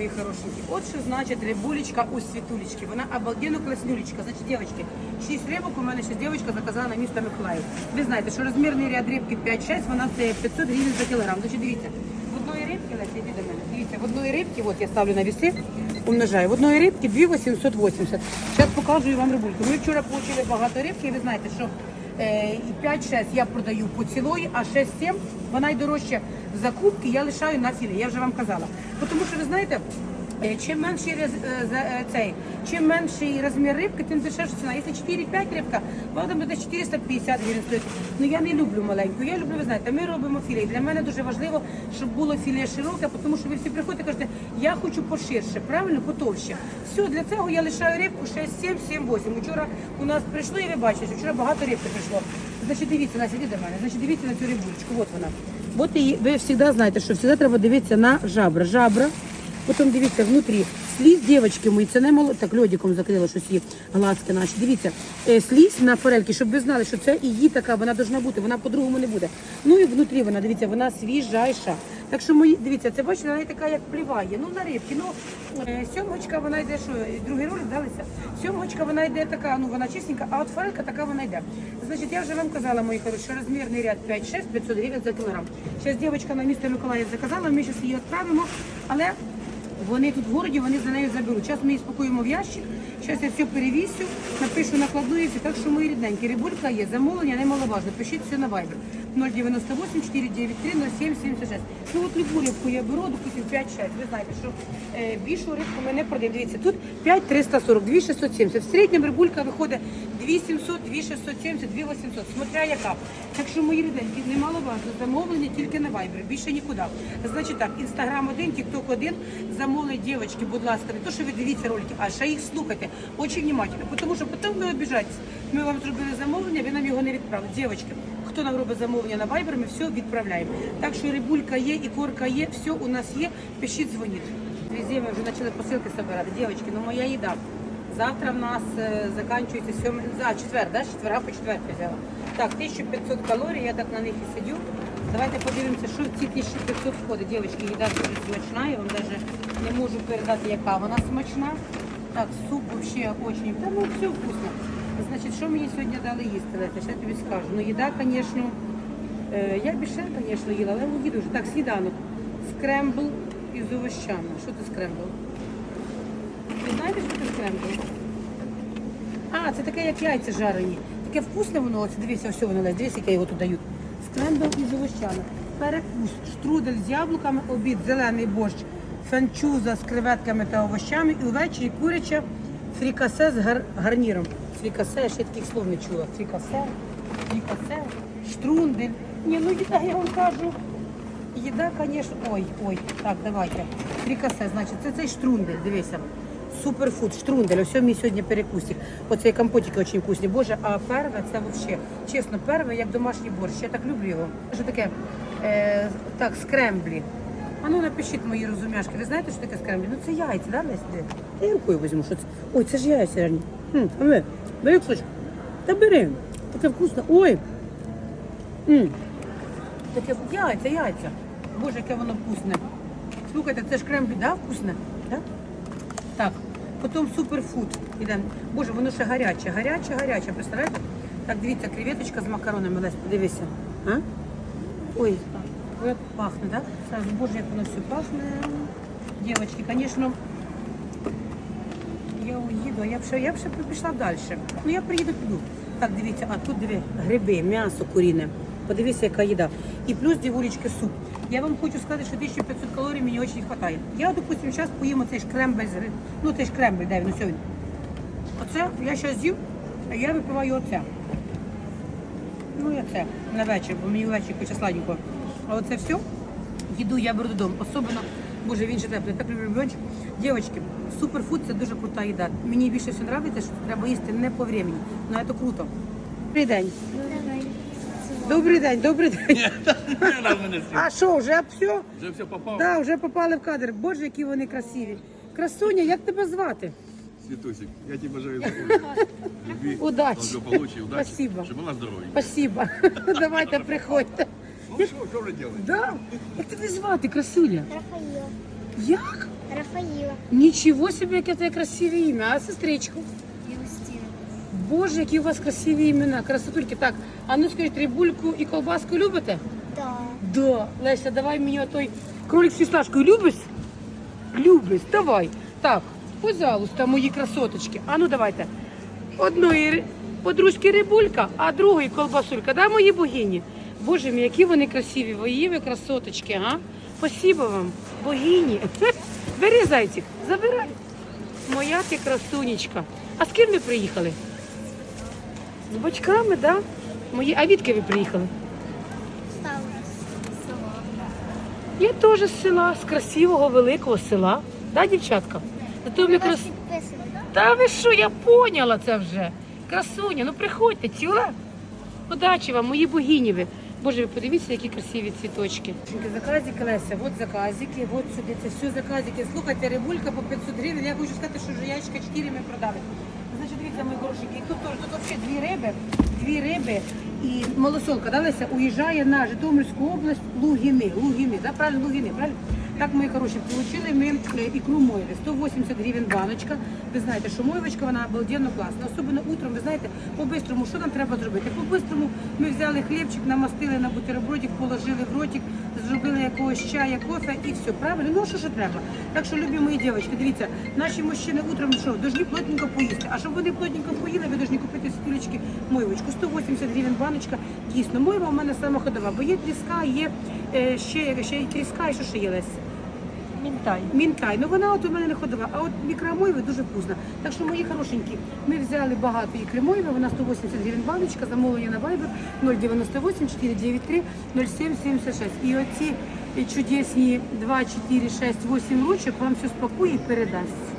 мої хорошенькі. От що значить рибулечка у світулечки. Вона обалденно класнюлечка. Значить, дівчатки, 6 рибок у мене ще дівчинка заказала на місто Миколаїв. Ви знаєте, що розмірний ряд рибки 5-6, вона стоїть 500 гривень за кілограм. Значить, дивіться, в одної рибки, Леся, йди до мене. Дивіться, в одної рибки, от я ставлю на віси, умножаю. В одної рибки 2880. Зараз покажу вам рибульку. Ми вчора отримали багато рибки, і ви знаєте, що і 5-6 я продаю по цілої, а 6-7 вона й дорожче закупки я лишаю на філі. Я вже вам казала. Тому що ви знаєте, е, чим менший е, е, цей, чим менший розмір рибки, тим дешевше ціна. Якщо 4-5 рибка, вона буде 450 гривень стоїть. Ну я не люблю маленьку. Я люблю, ви знаєте, ми робимо філе. І Для мене дуже важливо, щоб було філе широке, тому що ви всі приходите і кажете, я хочу поширше, правильно, потовще. Все, для цього я лишаю рибку 6-7, 7-8. Вчора у нас прийшло, і ви бачите, що вчора багато рибки прийшло. Значить, дивіться, Настя, іди до мене. Значить, дивіться на цю рибулечку. От вона. От її, ви завжди знаєте, що завжди треба дивитися на жабра. Жабра, потім дивіться внутрі. Слізь, дівчатки мої, це не мало. Так, льодиком закрила щось її глазки наші. Дивіться, е, слізь на форельки, щоб ви знали, що це її така, вона должна бути, вона по-другому не буде. Ну і внутрі вона, дивіться, вона свіжайша. Так що мої, дивіться, це бачите, вона така, як пліває. Ну на рибки. Ну е, сьомочка вона йде, що другий ролик далися. Сьомочка вона йде така, ну вона чистенька, а от форелька така вона йде. Значить, я вже вам казала, мої хороші, що розмірний ряд 5-6, 500 гривень за кілограм. Зараз дівчинка на місто Миколаїв заказала, ми зараз її відправимо, але вони тут в городі, вони за нею заберуть. Зараз ми її спакуємо в ящик. Зараз я все перевісю, напишу накладну. Так що мої рідненькі, рибулька є, замовлення немаловажно. Пишіть все на Viber. 098 493 0776. Ну от любу рибку я беру, допустим, 5-6. Ви знаєте, що е, більшу рибку ми не продаємо. Дивіться, тут 5 340, 2 670. В середньому рибулька виходить 2 700, 2 670, 2 800, смотря яка. Так що мої ріденькі, немаловажно, замовлення тільки на Viber, більше нікуди. Значить так, інстаграм один, тікток один, замовлення дівчатки, будь ласка, не то, що ви дивіться ролики, а ще їх слухайте, дуже внимательно, тому що потім ви обіжаєтесь. Ми вам зробили замовлення, ви нам його не відправили. Дівчатки, хто нам робить замовлення на Viber, ми все відправляємо. Так що рибулька є, і корка є, все у нас є, пишіть, дзвоніть. Везде ми вже почали посилки збирати. Дівчатки, ну моя їда. Завтра в нас е, закінчується сьомий, а, четвер, да? четверга по четвер взяла. Так, 1500 калорій, я так на них і сидю. Давайте подивимося, що ці 1500 входить. Дівчатки, їда дуже смачна, я вам навіть не можу передати, яка вона смачна. Так, суп вообще очень, та ну все вкусно. Значить, що мені сьогодні дали їсти, Леся, ще тобі скажу. Ну, їда, звісно, е, я більше, звісно, їла, але не їду вже. Так, сніданок. Скрембл із овощами. Що це скрембл? Ви знаєте, що скрембл? А, це таке, як яйця жарені. Таке вкусне воно, ось дивіться, ось воно, Лесь, дивіться, яке його тут дають. Скрембл із овощами. Перекус, штрудель з яблуками, обід, зелений борщ, фанчуза з креветками та овощами і увечері куряче фрікасе з гар- гарніром. Фрікасе, я ще таких слов не чула. Фрікасе, фрікасе, штрундель. Ні, ну їда, я вам кажу. Їда, звісно, ой, ой, так, давайте. Фрікасе, значить, це цей штрундель, дивися. Суперфуд, штрундель, ось мій сьогодні перекусик. Оцей компотик дуже вкусний. Боже, а перве це взагалі, чесно, перве як домашній борщ. Я так люблю його. Що таке? Е, так, скремблі. А ну напишіть мої розумяшки. Ви знаєте, що таке скремблі? Ну це яйця, да, Лесь? Я рукою візьму, що це. Ой, це ж яйця. реально. А ви, бери кусочок. Та бери. Таке вкусне. Ой. М. Таке яйця, яйця. Боже, яке воно вкусне. Слухайте, це ж кремблі, да, вкусне? Да? Так, потім суперфуд. Ідемо. Боже, воно ще гаряче, гаряче, гаряче, представляєте? Так, дивіться, креветочка з макаронами, Лесь, подивися. А? Ой, як пахне, да? Сразу, боже, як воно все пахне. Дівчатки, звісно, я уїду, а я б ще, я б ще пішла далі. Ну я приїду піду. Так, дивіться, а тут диви, гриби, м'ясо куріне. Подивіться, яка їда. І плюс дівулечки суп. Я вам хочу сказати, що 1500 калорій мені дуже вистачає. Я, допустим, зараз поїм оцей шкрембель з гри- Ну, цей шкрембель, де він, ось він. Оце я зараз з'їв, а я випиваю оце. Ну, я це на вечір, бо мені ввечері хоче сладенького. А оце все, їду я беру додому. Особливо, боже, він ще теплий, люблю бульончик. Дівчатки, суперфуд це дуже крута їда. Мені більше все подобається, що треба їсти не по времени. Ну, це круто. Добрий. Добрий день, добрий день. А що, вже все? Вже все попав. Да, вже попали в кадр. Боже, які вони красиві. Красуня, як тебе звати? Світусик, я тебе бажаю. Любви, Удачі. благополуччя, удачі. Спасибо. Щоб була здоров'я. Спасибо. Давайте приходьте. Ну що, що ви робите? Да? Як тебе звати, красуня? Рафаїл. Як? Рафаїл. Нічого собі, яке це красиве ім'я, а сестричку. Юстина. Боже, які у вас красиві імена, красотульки. Так, а ну скажіть, рибульку і колбаску любите? Да. Да. Леся, давай мені той кролик з фісташкою любиш? Любиш, давай. Так, пожалуйста, мої красоточки. А ну давайте. Одної подружки рибулька, а другої колбасулька. Да, мої богині? Боже мій, які вони красиві, ви ви красоточки, а? Спасибо вам, богині. Бери зайчик, забирай. Моя ти красунечка. А з ким ми приїхали? З батьками, да? Мої... А відки ви приїхали? Я теж з села, з красивого великого села. Да, дівчатка? Зато ми крас... Та ви що, я поняла це вже. Красуня, ну приходьте, чула? Удачі вам, мої богині ви. Боже, ви подивіться, які красиві цвіточки. Заказики, Леся, от заказики, от сюди, це все заказики. Слухайте, рибулька по 500 гривень. Я хочу сказати, що вже ящика 4 ми продали. Значить, дивіться, мої хорошенькі, тут теж, тут взагалі дві риби, дві риби і малосолка, далися, уїжджає на Житомирську область Лугіни, Лугіни, да, правильно, Лугіни, правильно? Так, мої хороші, получили ми е, ікру мойви, 180 гривень баночка. Ви знаєте, що мойвочка, вона обалденно класна. Особливо утром, ви знаєте, по-бистрому, що нам треба зробити? По-бистрому ми взяли хлібчик, намастили на бутербродик, положили в ротик, зробили якогось чая, кофе і все, правильно? Ну, що ж треба? Так що, любі мої дівчатки, дивіться, наші мужчини утром що, должні плотненько поїсти. А щоб вони плотненько поїли, ви должні купити стілечки мойвочку. 180 гривень баночка. Дійсно, мойва у мене сама ходова, бо є тріска, є е, ще, ще й тріска, і що ще є Лесь? Мінтай. Мінтай. Ну вона от у мене не ходова, а от ікра мойви дуже вкусна. Так що, мої хорошенькі, ми взяли багато ікри мойви, вона 180 гривень баночка, замовлення на Viber 098 493 0776. І оці чудесні 2, 4, 6, 8 ручок вам все спакує і передасть.